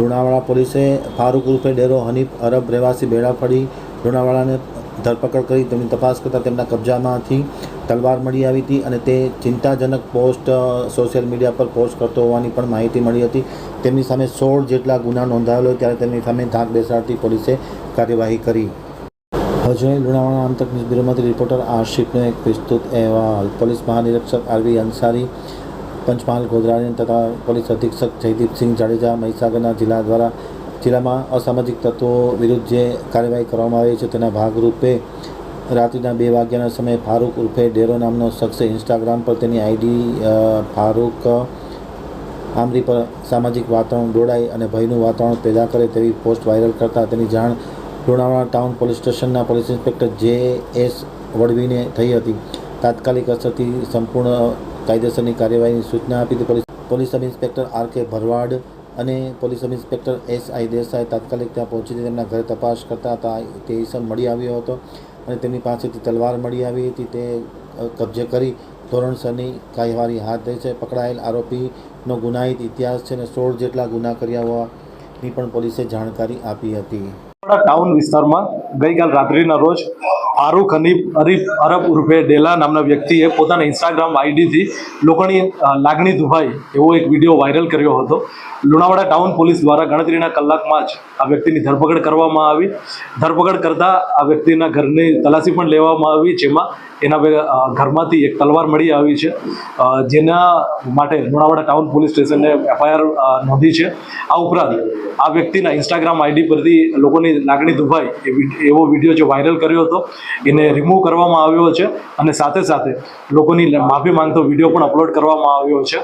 લુણાવાડા પોલીસે ફારૂક ઉર્ફે ડેરો હનીફ અરબ રહેવાસી બેડાફળી લુણાવાડાને ધરપકડ કરી તેમની તપાસ કરતાં તેમના કબજામાંથી તલવાર મળી આવી હતી અને તે ચિંતાજનક પોસ્ટ સોશિયલ મીડિયા પર પોસ્ટ કરતો હોવાની પણ માહિતી મળી હતી. તેમની સામે સોળ જેટલા ગુના નોંધાયેલો ત્યારે તેમની સામે ધાક બેસાડતી પોલીસે કાર્યવાહી કરી. હજુ લુણાવાડા આંતક ન્યૂઝ બ્યુરોમાંથી રિપોર્ટર આશિફનો એક વિસ્તૃત અહેવાલ. પોલીસ મહાનિરીક્ષક આરવી અંસારી પંચમહાલ, ગોધરાની તથા પોલીસ અધિક્ષક જયદીપસિંહ જાડેજા મહીસાગરના જિલ્લા દ્વારા જિલ્લામાં અસામાજિક તત્વો વિરુદ્ધ જે કાર્યવાહી કરવામાં આવી છે તેના ભાગરૂપે રાત્રિના બે વાગ્યાના સમયે ફારૂક ઉર્ફે ડેરો નામનો શખ્સે ઇન્સ્ટાગ્રામ પર તેની આઈડી ફારૂક આમરી પર સામાજિક વાતાવરણ દોડાઈ અને ભયનું વાતાવરણ પેદા કરે તેવી પોસ્ટ વાયરલ કરતા તેની જાણ લુણાવાડા ટાઉન પોલીસ સ્ટેશનના પોલીસ ઇન્સ્પેક્ટર જે એસ વડવીને થઈ હતી. તાત્કાલિક અસરથી સંપૂર્ણ કાયદેસરની કાર્યવાહીની સૂચના આપી હતી. Police sub inspector R K Bharwad અને police sub inspector S I Desai તાત્કાલિક ત્યાં પહોંચીને તેમના ઘરે તપાસ કરતા હતા તે ઈસમ મળી આવ્યો હતો અને તેમની પાસેથી તલવાર મળી આવી હતી. તે કબજે કરી ધોરણસરની કાર્યવાહી હાથ ધરી છે. પકડાયેલ આરોપીનો ગુનાહિત ઇતિહાસ છે અને સોળ જેટલા ગુના કર્યા હોવાની પણ પોલીસે જાણકારી આપી હતી. ટાઉન વિસ્તારમાં ગઈકાલ રાત્રિના રોજ ફારૂક હનીફ અરીફ અરબ ઉર્ફે ડેલા નામના વ્યક્તિએ પોતાના ઇન્સ્ટાગ્રામ આઈડીથી લોકોની લાગણી દુભાઈ એવો એક વીડિયો વાયરલ કર્યો હતો. લુણાવાડા ટાઉન પોલીસ દ્વારા ગણતરીના કલાકમાં જ આ વ્યક્તિની ધરપકડ કરવામાં આવી. ધરપકડ કરતા આ વ્યક્તિના ઘરની તલાશી પણ લેવામાં આવી, જેમાં એના ઘરમાંથી એક તલવાર મળી આવી છે. જેના માટે લુણાવાડા ટાઉન પોલીસ સ્ટેશને એફઆઈઆર નોંધી છે. આ ઉપરાંત આ વ્યક્તિના ઇન્સ્ટાગ્રામ આઈડી પરથી લોકોની લાગણી દુભાઈ એ એવો વીડિયો જે વાયરલ કર્યો હતો, એને રિમૂવ કરવામાં આવ્યો છે અને સાથે સાથે લોકોની માફી માંગતો વીડિયો પણ અપલોડ કરવામાં આવ્યો છે.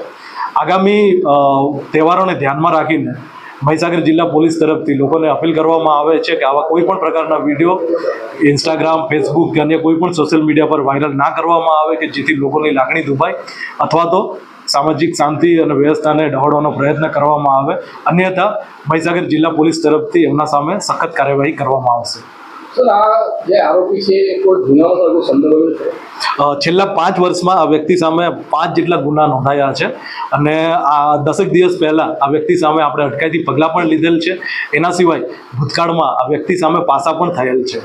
આગામી તહેવારોને ધ્યાનમાં રાખીને મહીસાગર જિલ્લા પોલીસ તરફથી લોકોને અપીલ કરવામાં આવે છે કે આવા કોઈ પણ પ્રકારના વીડિયો ઇન્સ્ટાગ્રામ ફેસબુક કે અન્ય કોઈ પણ સોશિયલ મીડિયા પર વાયરલ ના કરવામાં આવે કે જેથી લોકોની લાગણી દુભાય અથવા તો સામાજિક શાંતિ અને વ્યવસ્થાને ડહોળવાનો પ્રયત્ન કરવામાં આવે. અન્યથા મહીસાગર જિલ્લા પોલીસ તરફથી એમના સામે સખત કાર્યવાહી કરવામાં આવશે. છેલ્લા પાંચ વર્ષમાં આ વ્યક્તિ સામે પાંચ જેટલા ગુના નોંધાયા છે અને આ દસેક દિવસ પહેલા આ વ્યક્તિ સામે આપણે અટકાયતી પગલાં પણ લીધેલ છે. એના સિવાય ભૂતકાળમાં આ વ્યક્તિ સામે પાસા પણ થયેલ છે.